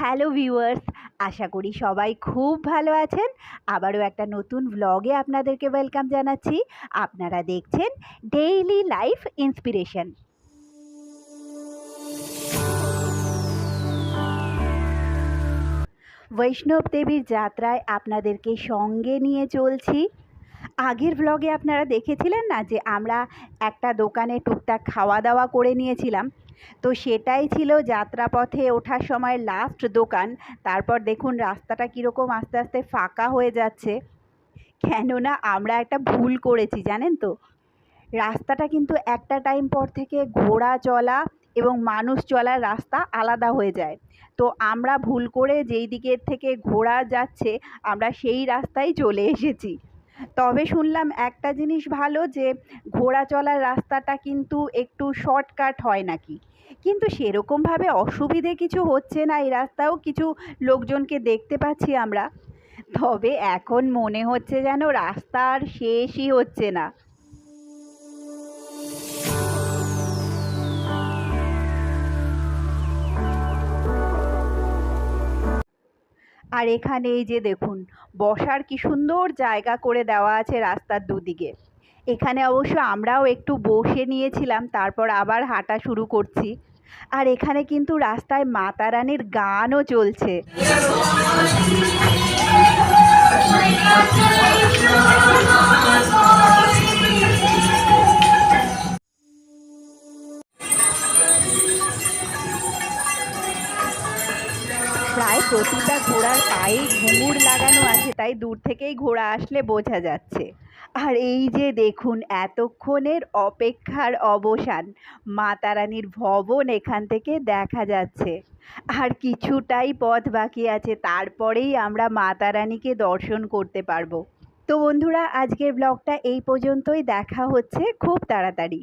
Hello viewers আশা করি সবাই খুব ভালো আছেন। আবারও একটা নতুন ব্লগে আপনাদেরকে ওয়েলকাম জানাচ্ছি। আপনারা দেখছেন ডেইলি লাইফ ইন্সপিরেশন বৈষ্ণব দেবীর যাত্রায় আপনাদেরকে সঙ্গে নিয়ে চলছি। আগের ব্লগে আপনারা দেখেছিলেন না যে আমরা একটা দোকানে টুকটাক খাওয়া দাওয়া করে নিয়েছিলাম? তো সেটাই ছিল যাত্রাপথে ওঠার সময় লাস্ট দোকান। তারপর দেখুন রাস্তাটা কীরকম আস্তে আস্তে ফাঁকা হয়ে যাচ্ছে। কেননা আমরা একটা ভুল করেছি, জানেন তো? রাস্তাটা কিন্তু একটা টাইম পর থেকে ঘোড়া চলা এবং মানুষ চলার রাস্তা আলাদা হয়ে যায়। তো আমরা ভুল করে যেই দিকের থেকে ঘোড়া যাচ্ছে, আমরা সেই রাস্তায় চলে এসেছি। তবে শুনলাম একটা জিনিস ভালো যে, ঘোড়া চলার রাস্তাটা কিন্তু একটু শর্টকাট হয় নাকি? কিন্তু সেরকমভাবে অসুবিধে কিছু হচ্ছে না, এই রাস্তাও কিছু লোকজনকে দেখতে পাচ্ছি আমরা। তবে এখন মনে হচ্ছে যেন রাস্তার শেষই হচ্ছে না। আর এখানে এই যে দেখুন, বসার কি সুন্দর জায়গা করে দেওয়া আছে রাস্তার দুদিকে। এখানে অবশ্য আমরাও একটু বসে নিয়েছিলাম, তারপর আবার হাঁটা শুরু করছি। আর এখানে কিন্তু রাস্তায় মাতা রানীর গানও চলছে। প্রায় প্রতিটা ঘোড়ার পায়ে ঘুঙুর লাগানো আছে, তাই দূর থেকেই ঘোড়া আসলে বোঝা যাচ্ছে। আর এই যে দেখুন, এতক্ষণের অপেক্ষার অবসান মাতা রানীর ভবন এখান থেকে দেখা যাচ্ছে। আর কিছুটাই পথ বাকি আছে, তারপরেই আমরা মাতা রানীকে দর্শন করতে পারব। তো বন্ধুরা, আজকের ব্লগটা এই পর্যন্তই, দেখা হচ্ছে খুব তাড়াতাড়ি।